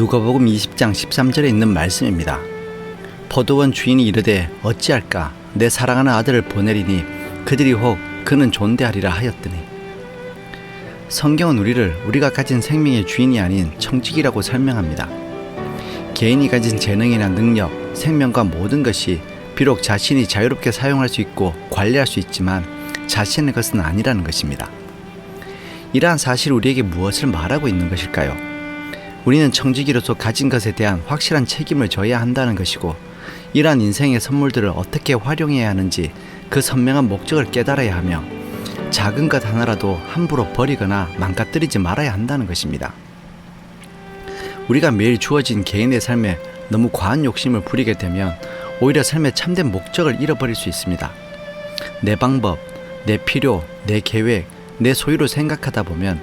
누가복음 20장 13절에 있는 말씀입니다. 포도원 주인이 이르되 어찌할까 내 사랑하는 아들을 보내리니 그들이 혹 그는 존대하리라 하였더니 성경은 우리를 우리가 가진 생명의 주인이 아닌 청직이라고 설명합니다. 개인이 가진 재능이나 능력, 생명과 모든 것이 비록 자신이 자유롭게 사용할 수 있고 관리할 수 있지만 자신의 것은 아니라는 것입니다. 이러한 사실 우리에게 무엇을 말하고 있는 것일까요? 우리는 청지기로서 가진 것에 대한 확실한 책임을 져야 한다는 것이고 이러한 인생의 선물들을 어떻게 활용해야 하는지 그 선명한 목적을 깨달아야 하며 작은 것 하나라도 함부로 버리거나 망가뜨리지 말아야 한다는 것입니다. 우리가 매일 주어진 개인의 삶에 너무 과한 욕심을 부리게 되면 오히려 삶의 참된 목적을 잃어버릴 수 있습니다. 내 방법, 내 필요, 내 계획, 내 소유로 생각하다 보면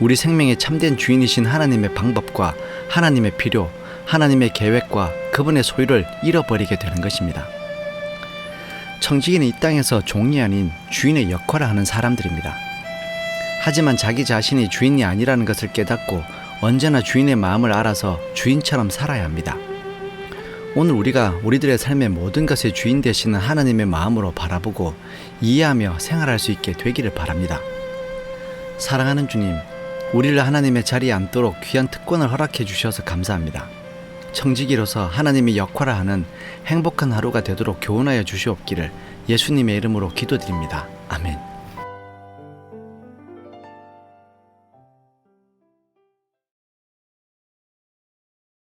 우리 생명의 참된 주인이신 하나님의 방법과 하나님의 필요, 하나님의 계획과 그분의 소유를 잃어버리게 되는 것입니다. 청지기는 이 땅에서 종이 아닌 주인의 역할을 하는 사람들입니다. 하지만 자기 자신이 주인이 아니라는 것을 깨닫고 언제나 주인의 마음을 알아서 주인처럼 살아야 합니다. 오늘 우리가 우리들의 삶의 모든 것의 주인 되시는 하나님의 마음으로 바라보고 이해하며 생활할 수 있게 되기를 바랍니다. 사랑하는 주님, 우리를 하나님의 자리에 앉도록 귀한 특권을 허락해 주셔서 감사합니다. 청지기로서 하나님의 역할을 하는 행복한 하루가 되도록 교훈하여 주시옵기를 예수님의 이름으로 기도드립니다. 아멘.